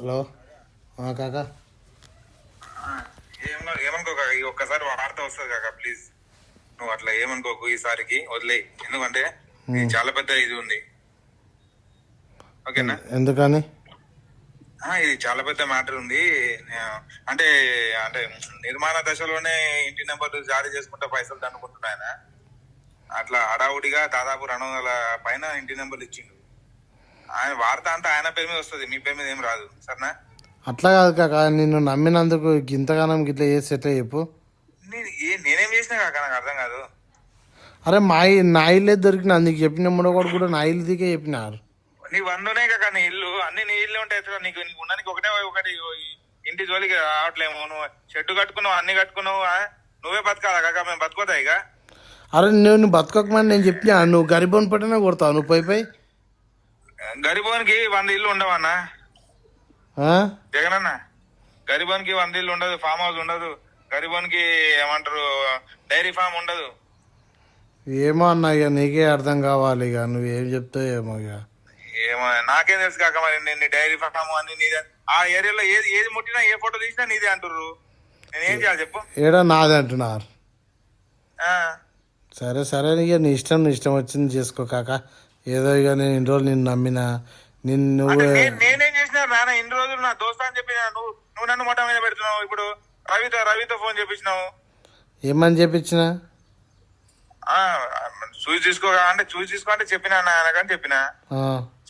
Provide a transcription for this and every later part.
Hello. కాక. ఏమో ఏమనుకో ఒక్కసారి వార్త వస్తుంది కాక ప్లీజ్ నువ్వు అట్లా ఏమనుకోకు ఈసారికి వదిలేయి ఎందుకంటే చాలా పెద్ద ఇది ఉంది. ఓకేనా? ఎందుకని? ఇది చాలా పెద్ద మ్యాటర్ ఉంది. అంటే అంటే నిర్మాణ దశలోనే ఇంటి నెంబర్లు జారీ చేసుకుంటే పైసలు దండుకుంటున్నాయన? అట్లా హడావుడిగా దాదాపు రెండు వందల పైన ఇంటి నెంబర్లు ఇచ్చిండు. ఆయన వార్త అంతా ఆయన పేరు మీద వస్తుంది మీ పేరు మీద ఏం రాదు సరేనా? అట్లా కాదు కాక నిన్ను నమ్మినందుకు ఇంతగానం ఇట్లా చేసి ఎట్లా చెప్పు. నేను ఏ నేనేం చేసినా కాక నాకు అర్థం కాదు. అరే మా ఇ- నా ఇల్లే దొరికిన నీకు చెప్పిన మూడో కూడా కూడా నా ఇల్లు దిగే చెప్పినారు. నీ వందనే కాక నీ ఇల్లు అన్ని నీ ఇల్లు ఉంటాయి ఎట్లా నీకు నీకు ఉండడానికి ఒకటే ఒకటి ఈ ఇంటి జోలికి రావట్లేము నువ్వు షెడ్ కట్టుకున్నావు అన్ని కట్టుకున్నావు ఆ? నువ్వే బతకాలా కాక మేము బతుకోదా ఇక. అరే నువ్వు నువ్వు బతకకమని నేను చెప్పినా నువ్వు గరిబోని పట్టినా కొడతావు నువ్వు పోయి పోయి. గరిబోనికి వంద ఇల్లు ఉండవన్నా? జగనన్న గరిబోనికి వంద ఇల్లు ఉండదు ఫామ్ హౌస్ ఉండదు గరిబోనికి ఏమంటారు డైరీ ఫామ్ ఉండదు. ఏమో అన్న ఇక నీకే అర్థం కావాలి ఇక నువ్వేం చెప్తావు ఏమో ఇక. ఏమో నాకేం తెలుసు కాక మరి నేను డైరీ ఫామ్ అన్ని నీదే. ఆ ఏరియాలో ఏది ఏది ముట్టినా ఏ ఫోటో తీసినా నీదే అంటుర్రు. నేనేం చేయాలి చెప్పు? ఏడో నాది అంటున్నారు. సరే సరే ఇక నీ ఇష్టం నీ ఇష్టం వచ్చింది చేసుకో కాక. ఏదో ఇక నేను ఇన్ని రోజులు నిన్ను నమ్మిన నిన్ను అంటే నువ్వు నేనేం చేసినా నాన్న ఇన్ని రోజులు నా దోస్తా అని చెప్పి నువ్వు నువ్వు నన్ను మొట్ట మీద పెడుతున్నావు. ఇప్పుడు రవితో రవితో ఫోన్ చేపించినావు. ఏమని చెప్పించిన ఆ, చూసి తీసుకో అంటే చూసి తీసుకో అంటే చెప్పినా ఆయన కానీ చెప్పినా.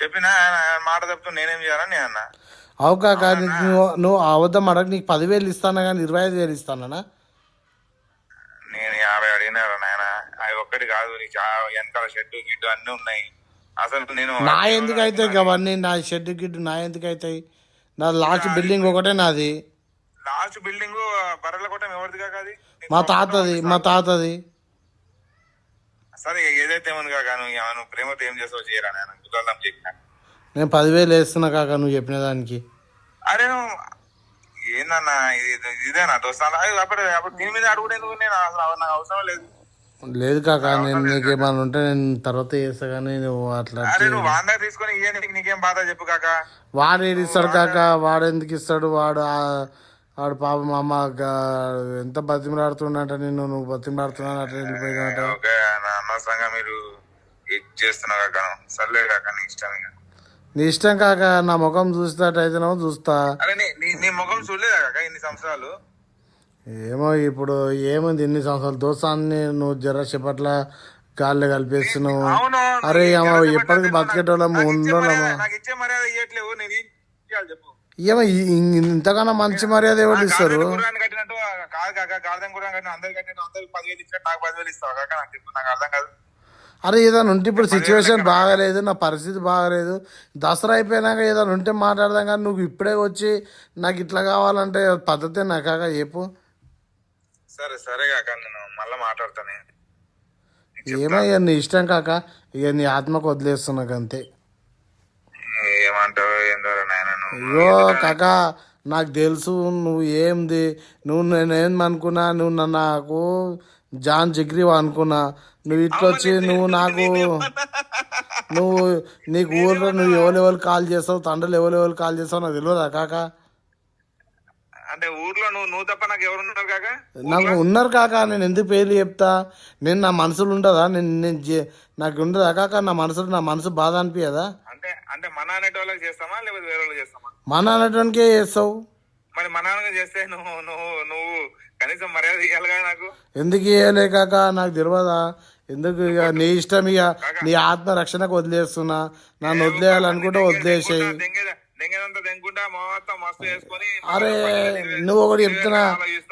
చెప్పినా ఆయన ఆయన మాట తప్పుతూ నేనేం చేయాలని నేను అన్నా. అవు కాక నువ్వు నువ్వు అబద్ధం అడగ నీకు పదివేలు ఇస్తానా కానీ ఇరవై ఐదు వేలు ఇస్తానా నేను యాభై అడిగినారు నాయన. అవి ఒక్కటి కాదు నీకు చా- వెనకాల షెడ్ గిడ్డు అన్ని ఉన్నాయి. అసలు నేను నా ఎందుకు అవుతాయి అవన్నీ నా షెడ్ గిడ్డు నా ఎందుకు అవుతాయి నా లాస్ట్ బిల్డింగ్ ఒకటే నాది. లాస్ట్ బిల్డింగ్ బర్రెల కొట్టం ఎవరిది కాక అది? నీకు మా తాతది మా తాతది. సరే ఏదైతే ఉంది కాక నువ్వు ప్రేమతో ఏం చేస్తావు చేయరా నాయన? కుదరదాం చెప్పిన? నేను పదివేలు వేస్తున్నా కాక నువ్వు చెప్పిన దానికి. అరే నువ్వు ఏందన్నా ఇది ఇదేనా? దోస్తాను అప్పుడు అప్పుడు దీని మీద అడుగునేందుకు నేను అసలు నాకు అవసరం లేదు. లేదు కాక నేను నీకేమన్నా ఉంటే నేను తర్వాత చేస్తా కానీ నువ్వు అట్లా అరే నువ్వు వాందా తీసుకొని ఇయ్యడానికి నీకేం బాధ చెప్పు కాక. వాడు ఏది ఇస్తాడు కాక? వాడు ఎందుకు ఇస్తాడు? వాడు వాడు పాప మా అమ్మ ఎంత బతిమలాడుతుండంట నిన్ను నువ్వు బతిమలాడుతున్నాను అట్లా వెళ్ళిపోయినట్ట ఓకే నా అనవసరంగా మీరు చేస్తున్నావు కాక. సర్లే కాక నీ ఇష్టం ఇక. నీ ఇష్టం కాక నా ముఖం చూసేటట్టయితేనేమో చూస్తా. అరే నీ నీ నీ ముఖం చూడలేదా కాక ఇన్ని సంవత్సరాలు? ఏమో ఇప్పుడు ఏముంది ఇన్ని సంవత్సరాలు? దోస్తాన్ని నువ్వు జర చెప్పట్ల గాల్లో కలిపేస్తున్నావు. అరే ఎవరికి ఎప్పటికి పడ్డది బతికేటోళ్ళం నాకు ఇచ్చే ఉండోళ్ళమా మర్యాద- నాకు ఇచ్చే మర్యాద ఇవ్వట్లేవు నేను ఏం చేయాలి చెప్పు? ఏమో ఇంతకన్నా మంచి మర్యాద ఎవరు ఇస్తారు? నాకు నాకు నాకు అరే ఏదైనా ఉంటే ఇప్పుడు సిచ్యువేషన్ బాగాలేదు నా పరిస్థితి బాగాలేదు. దసరా అయిపోయినాక ఏదైనా ఉంటే మాట్లాడదాం కానీ నువ్వు ఇప్పుడే వచ్చి నాకు ఇట్లా కావాలంటే పద్ధతే నా కాక చెప్పు. సరే సరే కాక నేను మళ్ళీ మాట్లాడతాను. ఏమయ్యా నీ ఇష్టం కాక? ఇక నీ ఆత్మకు వదిలేస్తున్నా అంతే ఏమంటావు అయ్యో కాక నాకు తెలుసు నువ్వు ఏంది? నువ్వు నేనేం అనుకున్నా? నువ్వు నన్ను నాకు జాన్ జిగ్రీ అనుకున్నా. నువ్వు ఇట్లా వచ్చి నువ్వు నాకు నువ్వు నీకు ఊర్లో నువ్వు ఎవరెవరు కాల్ చేస్తావు? తండ్రులు ఎవరెవరు కాల్ చేస్తావు? నాకు తెలియదా కాక? అంటే ఊర్లో నువ్వు నువ్వు తప్ప నాకు ఎవరు ఉన్నారు కాక? నాకు ఉన్నారు కాక నేను ఎందుకు పేర్లు చెప్తా? నేను నా మనసులో ఉంటుందా నేను నేను నాకు ఉండదా కాక? నా మనసులో నా మనసు బాధ అనిపించదా అంటే అంటే మన అనేటోళ్ళకి చేస్తామా? లేకపోతే వేరే వాళ్ళకి చేస్తామా? మన అనేటువంటికే చేస్తావు. మరి మన చేస్తే నువ్వు నువ్వు నువ్వు కనీసం మర్యాద ఇవ్వాలి కదా నాకు. ఎందుకు చేయలే కాక? నాకు తెలియదా? ఎందుకు ఇక నీ ఇష్టం ఇక నీ ఆత్మ రక్షణకు వదిలేస్తున్నా? నన్ను వదిలేయాలనుకుంటే వదిలేసేయి. అరే నువ్వు ఒకటి చెప్తున్నా.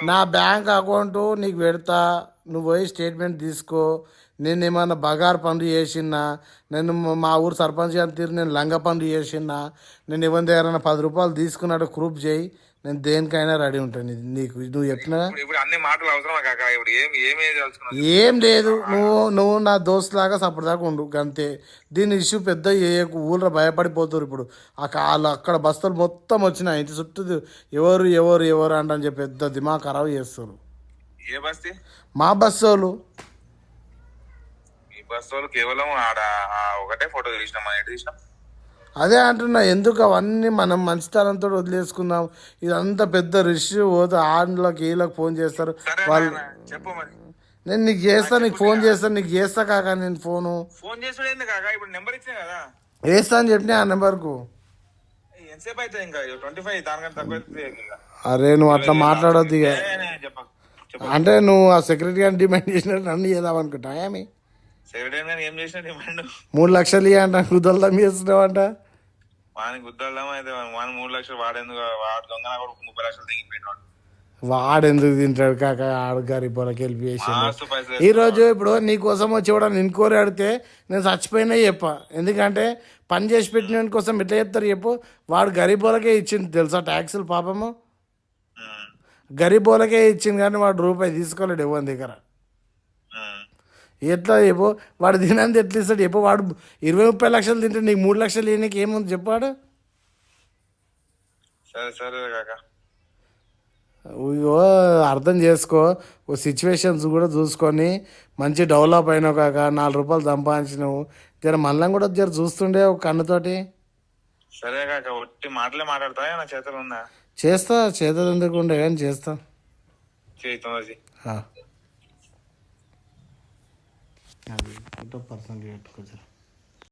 నా బ్యాంక్ అకౌంట్ నీకు పెడతా. నువ్వు పోయి స్టేట్మెంట్ తీసుకో. నేను ఏమన్నా బగారు పనులు చేసినా నేను మా ఊరు సర్పంచ్ గారి తీరు నేను లంగ పనులు చేసినా నేను ఎవరి దగ్గర పది రూపాయలు తీసుకున్నట్టు ప్రూఫ్ చేయి. నేను దేనికైనా రెడీ ఉంటాను ఇది నీకు. నువ్వు చెప్పినా? ఇప్పుడు అన్ని మాటలు అవసరమా కాక ఇప్పుడు ఏం ఏం లేదు. నువ్వు నువ్వు నా దోస్త్ లాగా సపటిదాకా ఉండు. అంతే దీని ఇష్యూ పెద్ద చేయకు. ఊళ్ళో భయపడిపోతారు ఇప్పుడు. ఆ కాళ్ళు అక్కడ బస్తలు మొత్తం వచ్చినాయి. ఇంటి చుట్టూ ఎవరు ఎవరు ఎవరు అంటని చెప్పి పెద్ద దిమా ఖరాబ్ చేస్తారు ఏ బస్తీ? మా బస్సు వాళ్ళు ఈ బస్ వాళ్ళు కేవలం ఆడ ఒకటే ఫోటో తీసినాం? అదే అంటున్నా ఎందుకు అవన్నీ మనం మంచితనంతో వదిలేసుకుందాం? ఇదంతా పెద్ద రిష్ పోతే ఆళ్ళకి వీళ్ళకి ఫోన్ చేస్తారు. వాళ్ళు నేను నీకు చేస్తా నీకు ఫోన్ చేస్తా నీకు చేస్తా కాక నేను ఫోను. ఫోన్ ఇప్పుడు నెంబర్ ఇచ్చిన కదా. వేస్తా అని చెప్పిన ఆ నెంబర్కు. అరే నువ్వు అట్లా మాట్లాడొద్దు ఇక. అంటే నువ్వు ఆ సెక్రటరీ గారిని డిమాండ్ చేసినట్టు నన్ను చేద్దాం అనుకుంటా ఏమి? సెక్రటరీ గారు ఏం చేసిన డిమాండ్. మూడు లక్షలు ఇవ్వ అంట కుదరదా చేస్తున్నావంట. వానికి గుద్దాం అయితే వాని మూడు లక్షలు వాడేందుకు వాడు దొంగ నా కొడుకు ముప్పై లక్షలు దిగిపోయినాడు వాడు ఎందుకు తింటాడు కాక ఆడు గారి పొలకి వెళ్ళి చేసిండు. మస్తు పైసలు ఈ రోజు ఇప్పుడు నీ కోసం వచ్చి కూడా నేను కోరి అడిగితే నేను చచ్చిపోయినా చెప్ప. ఎందుకంటే పని చేసి పెట్టిన కోసం ఎట్లా చెప్తారు చెప్పు. వాడు గరీబోలకే ఇచ్చింది తెలుసా ట్యాక్సులు పాపము? గరీబోలకే ఇచ్చింది కానీ వాడు రూపాయి తీసుకోలేడు ఎవరి దగ్గర. ఎట్లా చెప్పు? వాడు తినంది ఎట్లా ఇస్తాడు చెప్పు? వాడు ఇరవై ముప్పై లక్షలు తింటే నీకు మూడు లక్షలు ఇవ్వనీకి ఏముంది చెప్పాడు సరే సరే కాక. ఇగో అర్థం చేసుకో. ఓ సిచ్యువేషన్స్ కూడా చూసుకొని మంచి డెవలప్ అయినావు కాక. నాలుగు రూపాయలు సంపాదించినావు. జర మళ్ళీ కూడా జర చూస్తుండే ఒక కన్నుతోటి. సరే కాక ఒట్టి మాటలే మాట్లాడతా నా చేతులు ఉందా చేస్తా చేతులు ఎందుకు ఉండే కానీ చేస్తా. చేయి то пацант